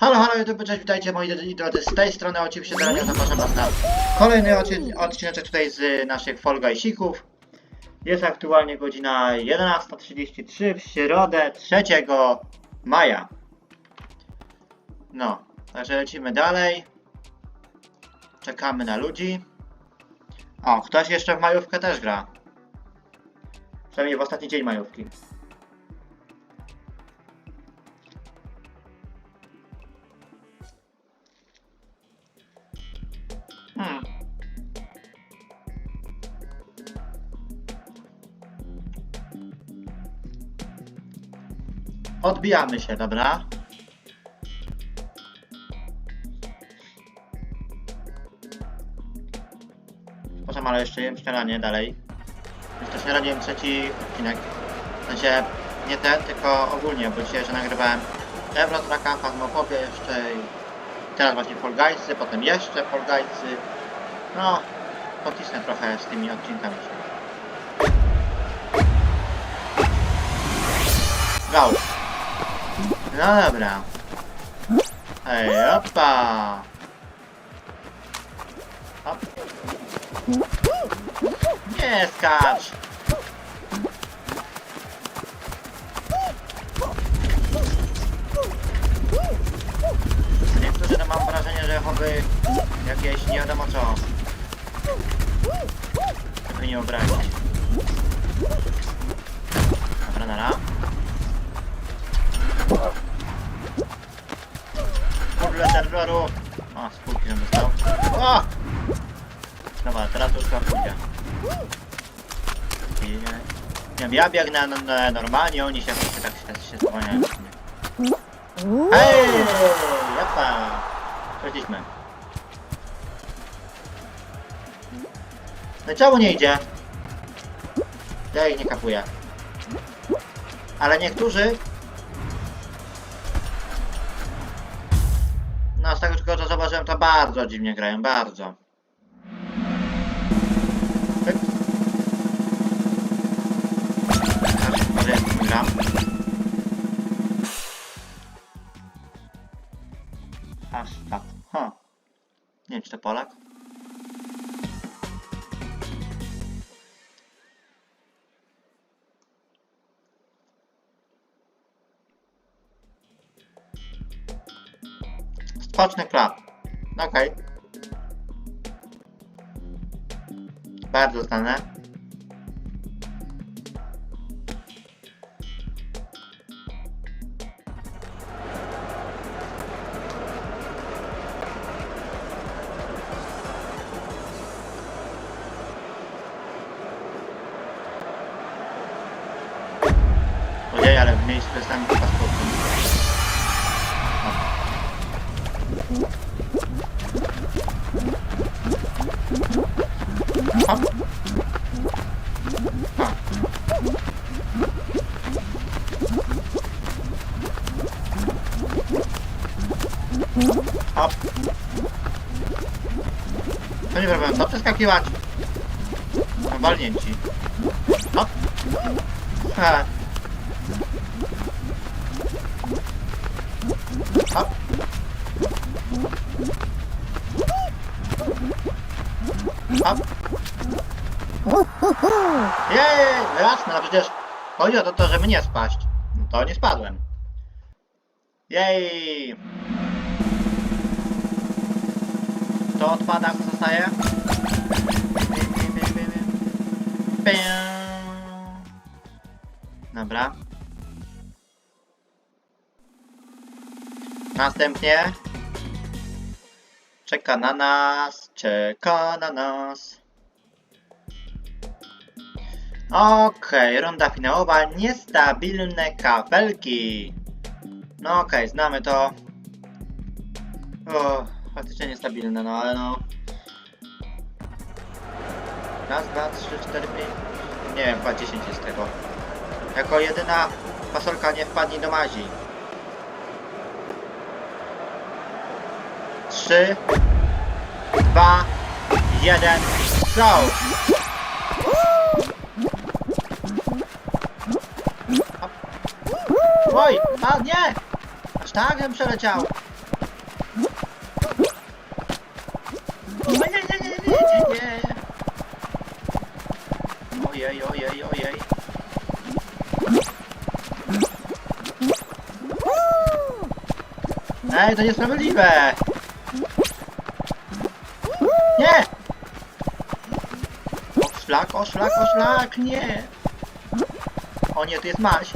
Halo, halo YouTube, cześć, witajcie moi drodzy- z tej strony oczywiście teraz zapraszam was na kolejny odci- odcineczek tutaj z naszych Fall Guysików. Jest aktualnie godzina 11.33 w środę 3 maja. No, także lecimy dalej. Czekamy na ludzi. O, ktoś jeszcze w majówkę też gra. Przynajmniej w ostatni dzień majówki. Hmm. Odbijamy się, dobra? Przepraszam, ale jeszcze jem śniadanie dalej. To śniadanie trzeci odcinek. W sensie nie ten, tylko ogólnie, bo dzisiaj, że nagrywałem Eurotraka, Phasmophobia jeszcze i teraz właśnie Fall potem jeszcze Fall. No, pocisnę trochę z tymi odcinkami się. Go! No dobra. Ej, opa! Hop. Nie skacz! Ja biegnę na, na, normalnie, oni się wszyscy tak się, się zwalniają. Hej! Japa! Przeszliśmy. No czemu nie idzie? Ja ich nie kapuję. Ale niektórzy... No z tego tylko co zobaczyłem to bardzo dziwnie grają, bardzo. Może jest gram. Aż tak. Ha. Nie wiem czy to Polak. Spoczny klap. Okej. Bardzo znane. Co przeskakiwać? No, walnięci. Hop. Ha. Hop. Hop. Jej, jasne, no przecież chodzi o to, żeby nie spaść. No to nie spadłem. Jej. To odpada, co zostaje? Dobra. Następnie czeka na nas, czeka na nas. Okej, runda finałowa, niestabilne kabelki. No okej, znamy to. O, faktycznie niestabilne, no ale no. Raz, dwa, trzy, cztery, pięć. Nie wiem, chyba 10 jest tego. Jako jedyna fasolka nie wpadnie do mazi. Trzy, dwa, jeden, go! Oj, a nie! Aż tak bym przeleciał. Ojej, ojej, ojej. Ej, to niesprawiedliwe! Nie! O szlak, o szlak, o szlak, nie! O nie, tu jest Maś.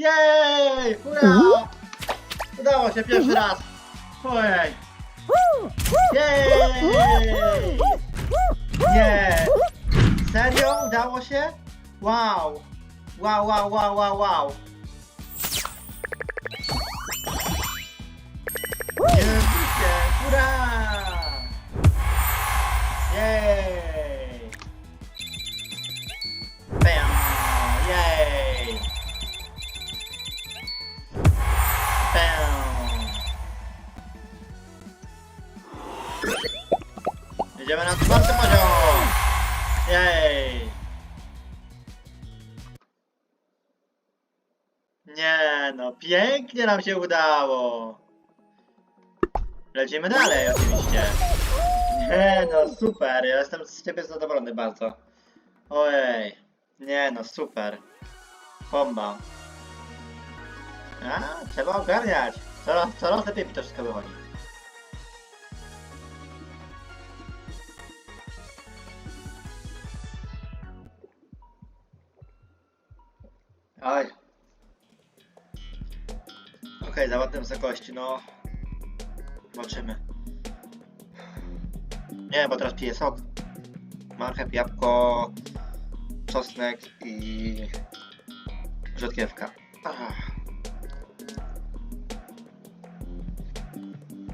Jej! Udało! Udało się pierwszy raz! Ojej! Jej! Nie! Serio? Udało się? Wow! Wow, wow, wow, wow, wow! Nie no, pięknie nam się udało! Lecimy dalej oczywiście. Nie no, super, ja jestem z ciebie zadowolony bardzo. Ojej, nie no, super. Bomba. A, trzeba ogarniać. Coraz, coraz lepiej mi to wszystko wychodzi. Oj. Okej, zawodem wysokości, no. Zobaczymy. Nie, bo teraz piję sok. Marchew, jabłko, czosnek i rzodkiewka.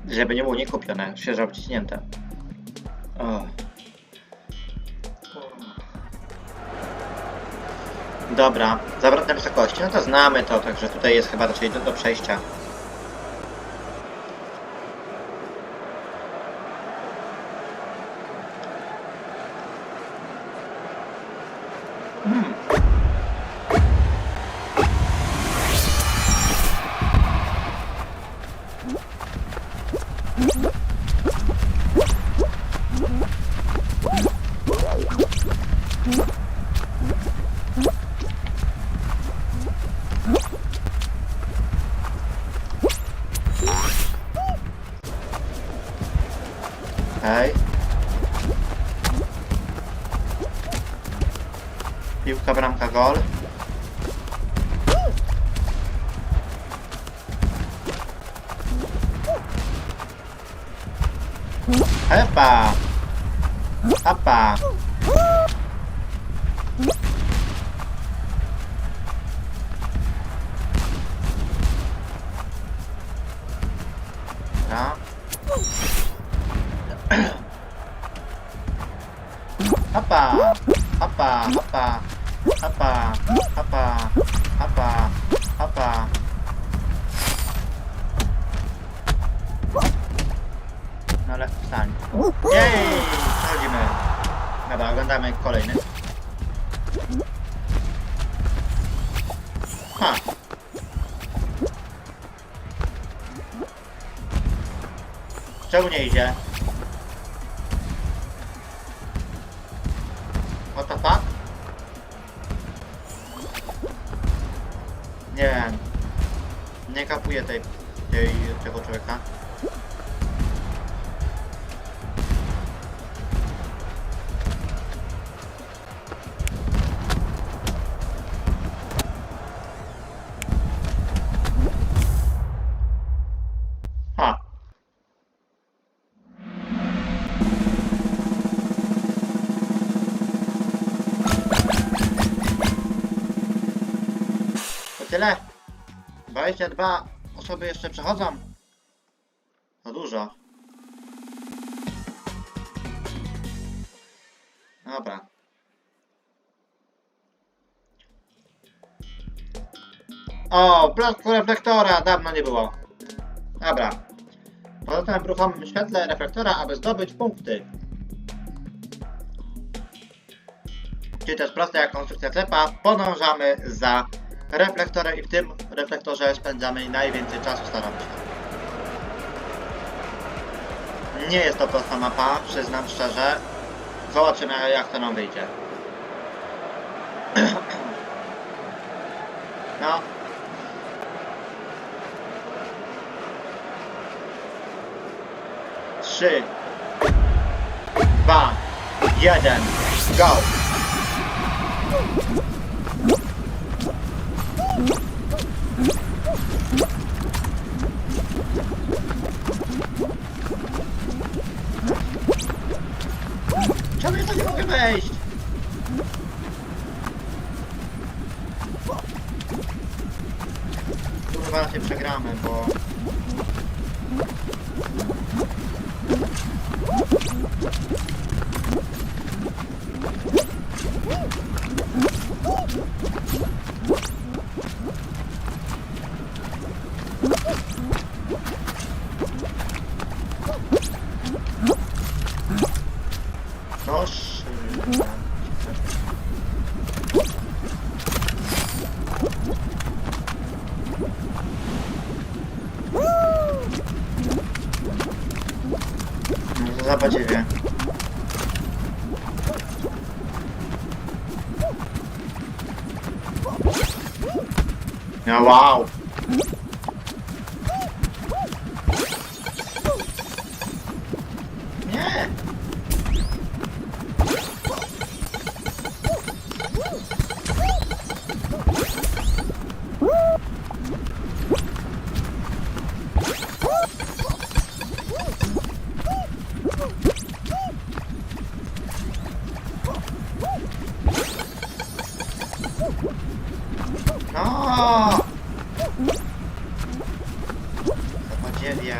Żeby nie było niekupione, świeżo obciśnięte. O. Dobra, zawrotne wysokości, no to znamy to, także tutaj jest chyba raczej do, do przejścia. có đấy. Epa Apa Đó. Apa Apa Apa Hapa! Hapa! Hapa! Hapa! No ale wstań. Jej! Przechodzimy. Dobra, oglądamy kolejny. Ha! Czemu nie idzie? 22 osoby jeszcze przechodzą. To dużo. Dobra. O, blasku reflektora, dawno nie było. Dobra. Pozostań w ruchomym świetle reflektora, aby zdobyć punkty. Czyli też proste jak konstrukcja klepa, podążamy za reflektorem i w tym reflektorze spędzamy najwięcej czasu, staramy się. Nie jest to prosta mapa, przyznam szczerze. Zobaczymy jak to nam wyjdzie. No. Trzy, dwa, jeden, go! Wejść? Chyba raczej przegramy, bo... No to zabadziewia. No wow! Zapodziewie.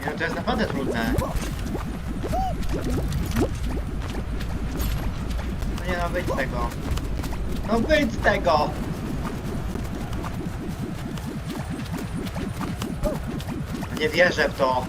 Nie, no to jest naprawdę trudne. No nie no, wyjdź z tego. No wyjdź z tego! Nie wierzę w. To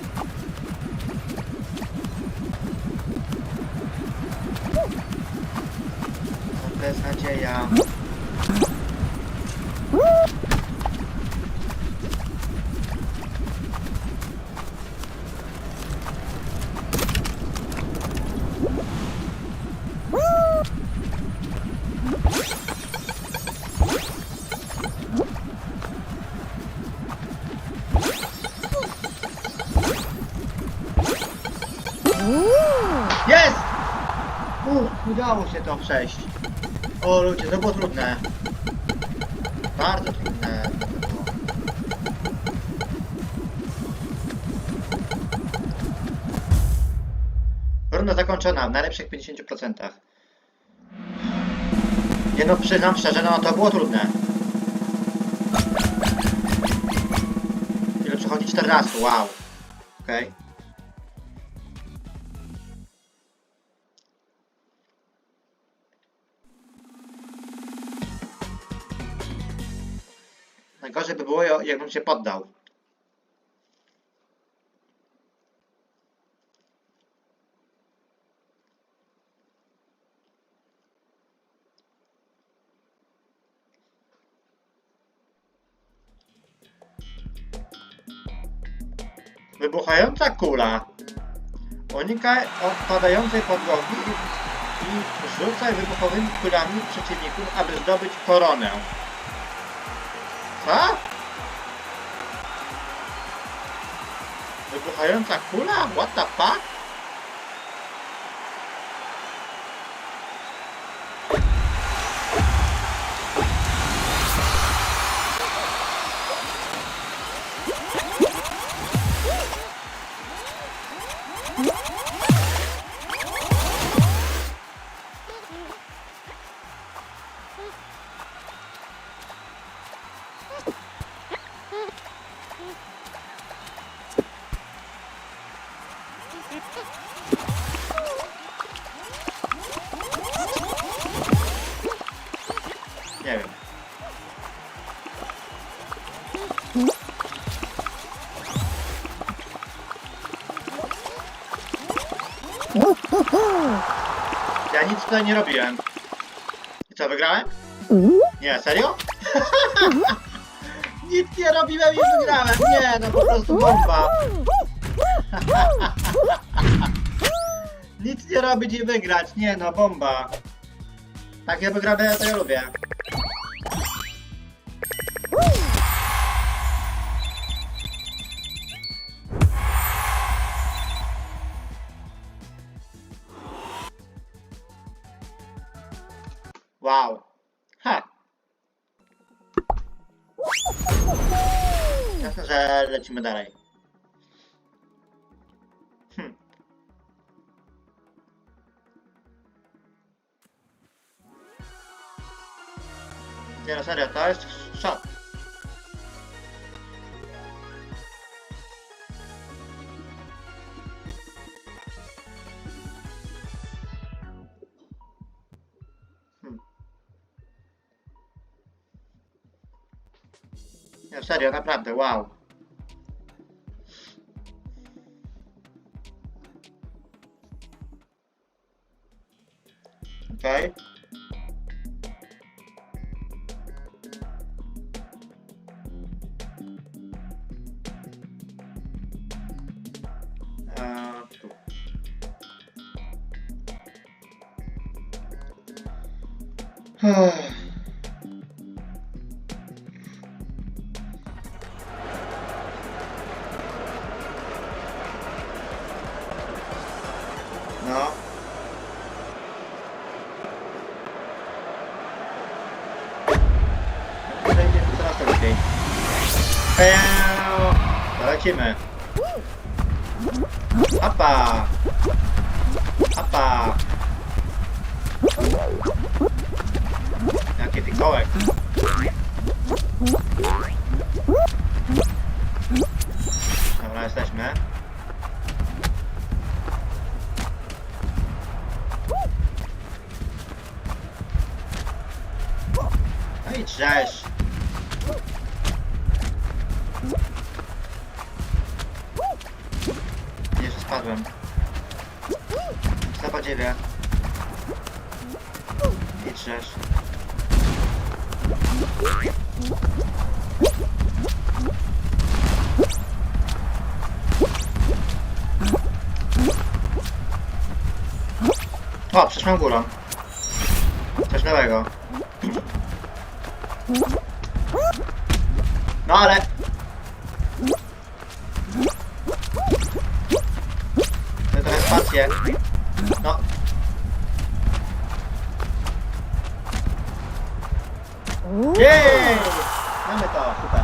udało się to przejść. O ludzie, to było trudne. Bardzo trudne. Runda zakończona w najlepszych 50%. Nie no, przyznam szczerze, no to było trudne. Ile przechodzi 14, wow. Okej. Najgorzej by było, jakbym się poddał. Wybuchająca kula. Unikaj odpadającej podłogi i, rzucaj wybuchowymi kulami przeciwników, aby zdobyć koronę. Co? Wybuchająca kula? What the fuck? Ja nic tutaj nie robiłem. I co, wygrałem? Nie, serio? nic nie robiłem i wygrałem. Nie, no po prostu bomba. nic nie robić i wygrać. Nie, no bomba. Takie wygrane to ja lubię. Jasne, że lecimy dalej. Hm. No serio, to jest szok. Serio, naprawdę, wow. Okej. Eee, going. O, przeszłam górą. Coś nowego. No ale... To trochę spację. No. Jej! Mamy to, super.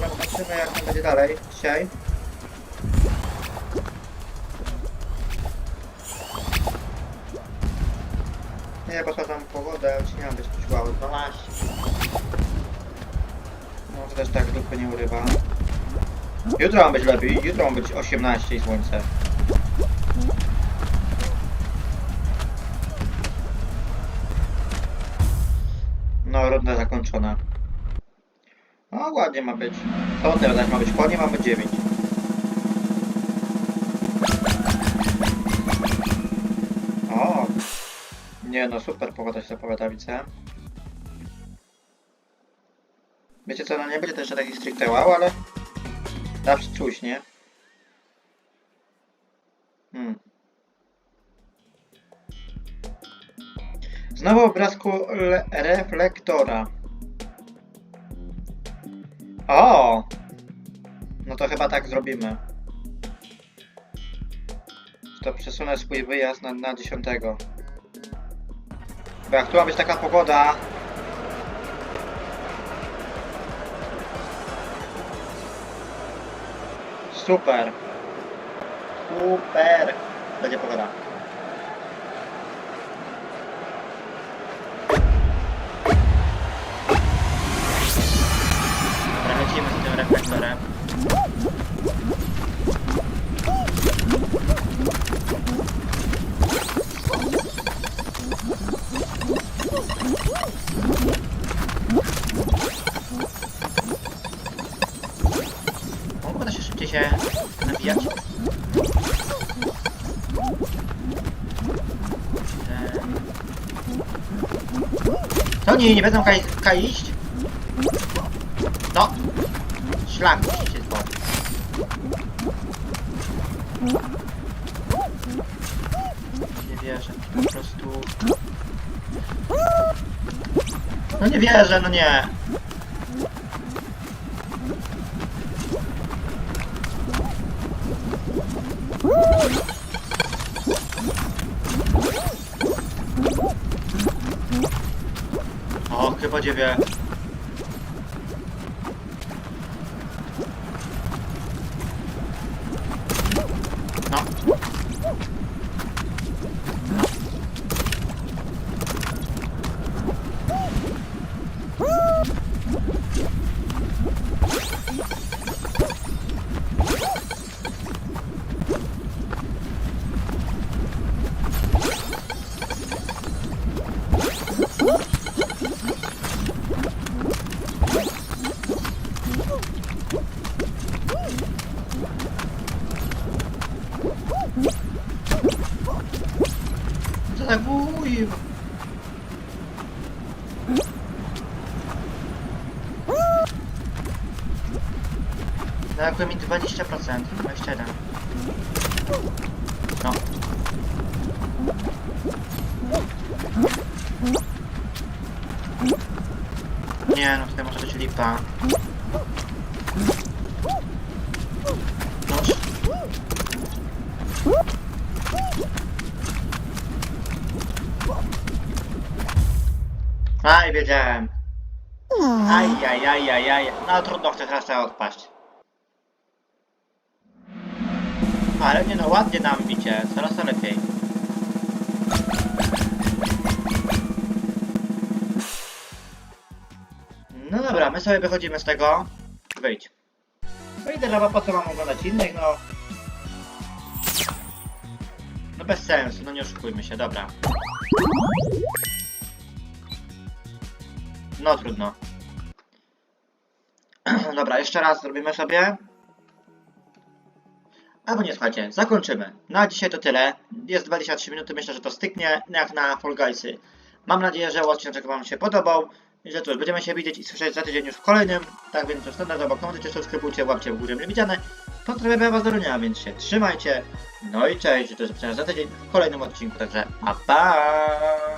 Zobaczymy jak tam będzie dalej dzisiaj. Nie, bo tam pogodę, już nie mam być czułały 12. No to też tak dupy nie urywa. Jutro ma być lepiej, jutro ma być 18 i słońce. No, runda zakończona. No, ładnie ma być. Sobotę też ma być, ładnie mamy 9. Nie no, super pogoda się zapowiada, widzę. Wiecie co, no nie będzie też taki stricte wow, ale zawsze czuć, nie? Hmm. Znowu obrazku le- reflektora. O! No to chyba tak zrobimy. To przesunę swój wyjazd na, na 10. Bo jak tu ma być taka pogoda... Super. Super. Będzie pogoda. Będziecie się nabijać. Ehm. To nie, nie będą kaj, kaj iść? No. Szlak musi musicie złożyć. Nie wierzę, po prostu... No nie wierzę, no nie. Brakuje mi 20%, 21. No. Nie, no tutaj może być lipa. Noż. Aj, wiedziałem. Aj, aj, aj, aj, aj. No trudno, chcę teraz odpaść. Ale nie no, ładnie nam bicie, coraz to lepiej. No dobra, my sobie wychodzimy z tego. Wyjdź. Wyjdę, no bo po co mam oglądać innych, no. No bez sensu, no nie oszukujmy się, dobra. No trudno. Dobra, jeszcze raz zrobimy sobie. Albo nie, słuchajcie, zakończymy. Na dzisiaj to tyle. Jest 23 minuty, myślę, że to styknie jak na Fall Guysy. Mam nadzieję, że odcinek Wam się podobał. I że cóż, będziemy się widzieć i słyszeć za tydzień już w kolejnym. Tak więc to standardowo komentujcie, subskrybujcie, łapcie w górę mile widziane. Pozdrawiam Was do Runia, więc się trzymajcie. No i cześć, to zobaczenia za tydzień w kolejnym odcinku, także pa pa!